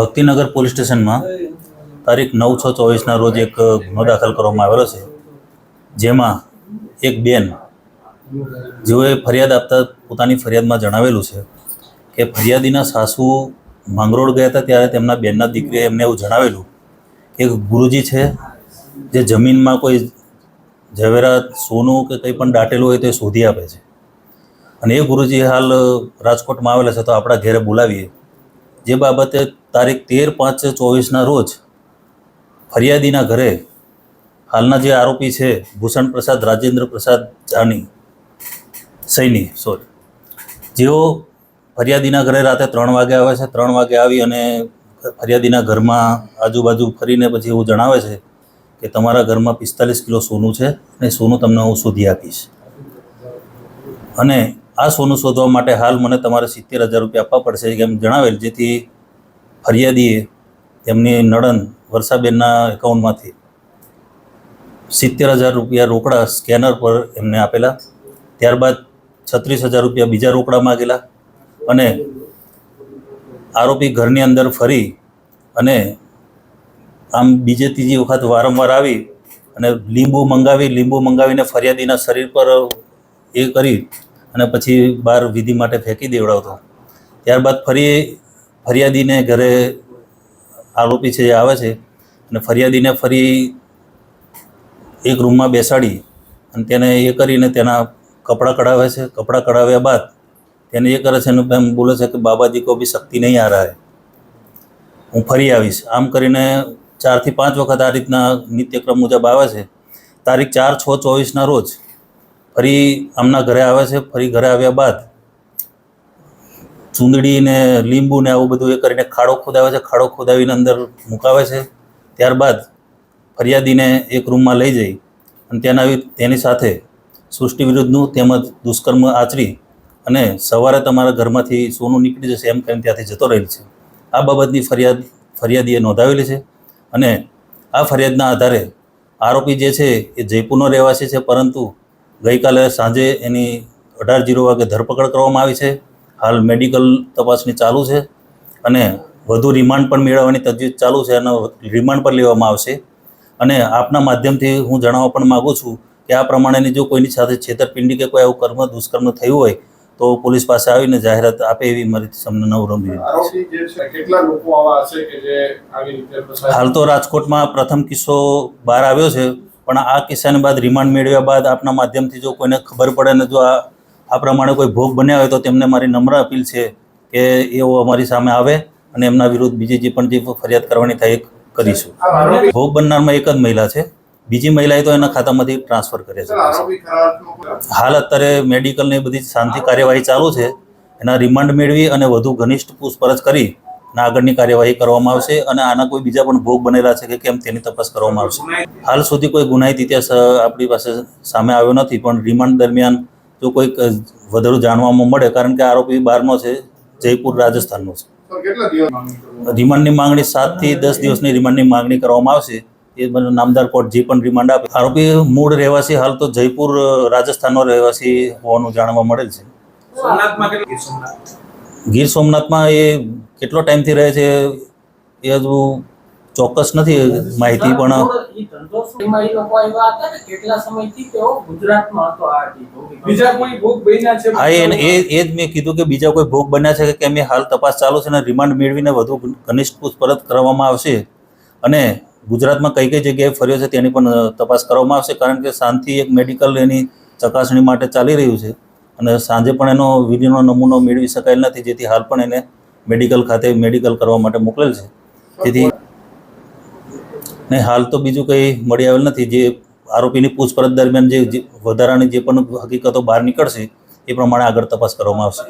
Bhaktinagar police સ્ટેશનમાં તારીખ નવ છ ચોવીસના રોજ એક ગુનો દાખલ કરવામાં આવેલો છે. જેમાં એક બેન જેઓએ ફરિયાદ આપતા પોતાની ફરિયાદમાં જણાવેલું છે કે ફરિયાદીના સાસુ માંગરોળ ગયા હતા ત્યારે તેમના બેનના દીકરીએ એમને એવું જણાવેલું કે ગુરુજી છે જે જમીનમાં કોઈ ઝવેરાત, સોનું કે કંઈ પણ દાટેલું હોય તો એ શોધી આપે છે. અને એ ગુરુજી હાલ રાજકોટમાં આવેલા છે તો આપણા ઘેરે બોલાવીએ. જે બાબતે તારીખ તેર પાંચ ચોવીસના રોજ ફરિયાદીના ઘરે હાલના જે આરોપી છે, ભૂષણ પ્રસાદ, રાજેન્દ્ર પ્રસાદ જાની, સૈની સોરી જેઓ ફરિયાદીના ઘરે રાતે ત્રણ વાગે આવે છે, ત્રણ વાગે આવી અને ફરિયાદીના ઘરમાં આજુબાજુ ફરીને પછી એવું જણાવે છે કે તમારા ઘરમાં પિસ્તાલીસ કિલો સોનું છે અને સોનું તમને હું શોધી આપીશ. અને આ સોનું શોધવા માટે હાલ મને તમારે સિત્તેર હજાર રૂપિયા આપવા પડશે. એમ જણાવેલ, જેથી ફરિયાદીએ તેમની નડન વર્ષાબેનના એકાઉન્ટમાંથી સિત્તેર હજાર રૂપિયા રોકડા સ્કેનર પર એમને આપેલા. ત્યારબાદ છત્રીસ હજાર રૂપિયા બીજા રોકડા માગેલા અને આરોપી ઘરની અંદર ફરી અને આમ બીજે ત્રીજી વખત વારંવાર આવી અને લીંબુ મંગાવી, લીંબુ મંગાવીને ફરિયાદીના શરીર પર એ કરી અને પછી બહાર વિધિ માટે ફેંકી દેવડાવતો. ત્યારબાદ ફરી ફરિયાદીને ઘરે આરોપી છે એ આવે છે અને ફરિયાદીને ફરી એક રૂમમાં બેસાડી અને તેને એ કરીને તેના કપડાં કઢાવે છે. કપડાં કઢાવ્યા બાદ તેને એ કરે છે અને એમ બોલે છે કે બાબાજી કો બી શક્તિ નહીં આ રહા. હું ફરી આવીશ. આમ કરીને ચારથી પાંચ વખત આ રીતના નિત્યક્રમ મુજબ આવે છે. તારીખ ચાર છ ચોવીસના રોજ ફરી આમના ઘરે આવે છે, ફરી ઘરે આવ્યા બાદ ચૂંદડી ને લીંબુ ને આવું બધું એ કરીને ખાડો ખોદાવે છે, ખાડો ખોદાવીને અંદર મુકાવે છે. ત્યારબાદ ફરિયાદીને એક રૂમમાં લઈ જઈ અને તેના તેની સાથે સૃષ્ટિ વિરુદ્ધનું તેમજ દુષ્કર્મ આચરી અને સવારે તમારા ઘરમાંથી સોનું નીકળી જશે એમ કરીને ત્યાંથી જતો રહેલ છે. આ બાબતની ફરિયાદ, ફરિયાદીએ નોંધાવેલી છે અને આ ફરિયાદના આધારે આરોપી જે છે એ જયપુરનો રહેવાસી છે, પરંતુ ગઈકાલે સાંજે એની અઢાર જીરો વાગે ધરપકડ કરવામાં આવી છે. હાલ મેડિકલ તપાસની ચાલુ છે અને વધુ રિમાન્ડ પણ મેળવવાની તજવીજ ચાલુ છે અને રિમાન્ડ પર લેવામાં આવશે. અને આપના માધ્યમથી હું જણાવવા પણ માગું છું કે આ પ્રમાણેની જો કોઈની સાથે છેતરપિંડી કે કોઈ આવું કર્મ દુષ્કર્મ થયું હોય તો પોલીસ પાસે આવીને જાહેરાત આપે એવી મારી તમને નવરંભી? હાલ તો રાજકોટમાં પ્રથમ કિસ્સો બહાર આવ્યો છે. પણ આ કિસ્સાને બાદ રિમાન્ડ મેળવ્યા બાદ આપના માધ્યમથી જો કોઈને ખબર પડે ને જો આ આ પ્રમાણે કોઈ ભોગ બન્યા હોય તો તેમને મારી નમ્ર અપીલ છે કે એઓ અમારી સામે આવે અને એમના વિરુદ્ધ બીજી જે પણ જે ફરિયાદ કરવાની થાય એ કરીશું. ભોગ બનનારમાં એક જ મહિલા છે. બીજી મહિલાએ તો એના ખાતામાંથી ટ્રાન્સફર કરે છે. હાલ અત્યારે મેડિકલની બધી શાંતિ કાર્યવાહી ચાલુ છે. એના રિમાન્ડ મેળવી અને વધુ ઘનિષ્ઠ પૂછપરછ કરી અને આગળની કાર્યવાહી કરવામાં આવશે અને આના કોઈ બીજા પણ ભોગ બનેલા છે કે કેમ તેની તપાસ કરવામાં આવશે. હાલ સુધી કોઈ ગુનાહિત ઇતિહાસ આપણી પાસે સામે આવ્યો નથી પણ રિમાન્ડ દરમિયાન જો કોઈક વધારે જાણવામાં મળે કારણ કે આરોપી બહારનો છે જયપુર રાજસ્થાનનો છે. કેટલા માંગણી સાત રિમાન્ડની માંગણી સાતથી દસ દિવસની રિમાન્ડની માંગણી કરવામાં આવશે. એ નામદાર કોર્ટ જે પણ રિમાન્ડ આપે. આરોપી મૂળ રહેવાસી હાલ તો જયપુર રાજસ્થાનનો રહેવાસી હોવાનું જાણવા મળેલ છે. ગીર સોમનાથમાં એ કેટલો ટાઈમથી રહે છે એ હજુ ચોક્કસ નથી માહિતી પણ હા એ એ એ જ મેં કીધું કે બીજા કોઈ ભોગ બન્યા છે કે કેમ એ હાલ તપાસ ચાલુ છે અને રિમાન્ડ મેળવીને વધુ ઘનિષ્ઠ પૂછપરછ કરવામાં આવશે. અને ગુજરાતમાં કઈ કઈ જગ્યાએ ફર્યો છે તેની પણ તપાસ કરવામાં આવશે કારણ કે શાંતિ એક મેડિકલ એની ચકાસણી માટે ચાલી રહ્યું છે. અને સાંજે પણ એનો વિધિનો નમૂનો મેળવી શકાયેલ નથી જેથી હાલ પણ એને મેડિકલ ખાતે મેડિકલ કરવા માટે મોકલેલ છે. તેથી ને હાલ તો બીજું કંઈ મળી આવેલ નથી. જે આરોપીની પૂછપરછ દરમિયાન જે વધારાની જે પણ હકીકતો બહાર નીકળશે, એ પ્રમાણે આગળ તપાસ કરવામાં આવશે.